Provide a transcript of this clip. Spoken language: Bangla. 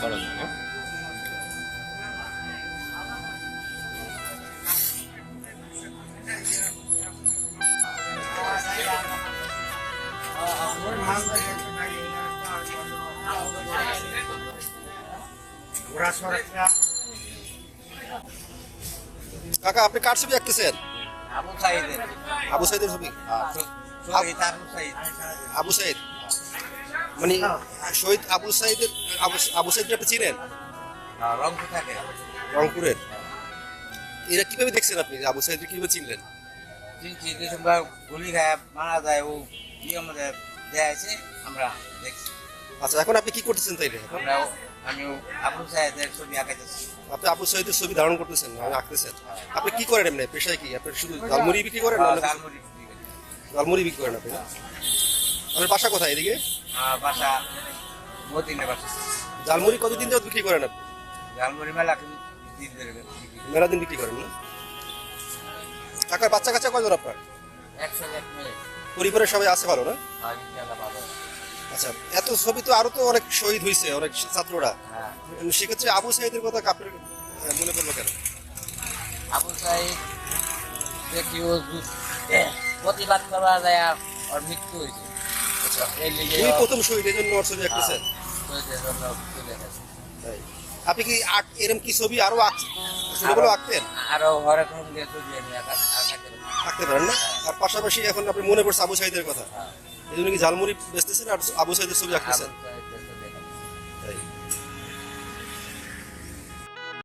করার জন্য কাকা আপনি কার ছবি আঁকতেছেন? আবু সাইদের। আবু সাইদের ছবি? আবু সাইদ। আবু সাইদ? মানে শহীদ আবু সাইদের আবু সাইদকে আপনি চিনেন? রংপুর থাকে। রংপুরের? এরা কীভাবে দেখছেন আপনি? আবু সাইদকে কীভাবে চিনলেন? চিনছি যে তোমরা গুলি খায় মারা যায় ও কি আমাদের দেয়া আছে আমরা দেখছি। আচ্ছা এখন আপনি কি করতেছেন তাইলে? আমরা আমি আবু সাইদের ছবি আঁকাইতেছি। আপনি আবু সাইদের ছবি ধারণ করতেছেন মানে আঁকতেছেন। আপনি কি করেন এমনি? পেশায় কি? আপনি শুধু ঝালমুড়ি বিক্রি করেন না ঝালমুড়ি বিক্রি করি। ঝালমুড়ি বিক্রি করেন আপনি আপনার বাসা কোথায় এদিকে? বাসা মতিনের বাসা। ঝালমুড়ি কতদিন যাবত বিক্রি করেন আপনি? ঝালমুড়ি মেলা দিন ধরে মেলা দিন বিক্রি করেন না? কাকার বাচ্চা কাচ্চা কয়জন আপনার? পরিবারের সবাই আছে ভালো না? আর ভালো। আচ্ছা এত ছবি তো আরও তো অনেক শহীদ হয়েছে অনেক ছাত্ররা। হ্যাঁ। সেক্ষেত্রে আবু সাইদের কথা আপনার মনে পড়ল কেন? আবু সাইদ প্রতিবাদ করা যায় ওর মৃত্যু হয়েছে আচ্ছা। এই প্রথম শহীদ এই জন্য ওর ছবি আঁকতেছেন। তাই। আপনি কি এরকম কি ছবি আরও ছবিগুলো আঁকতেন? আরও আঁকা- আঁকাতে পারি। আঁকতে পারেন না? আর পাশাপাশি এখন আপনি মনে পড়ছে আবু সাইদের কথা। এই জন্য কি ঝালমুড়ি বেচতেছেন আর আবু সাইদের ছবি আঁকতেছেন?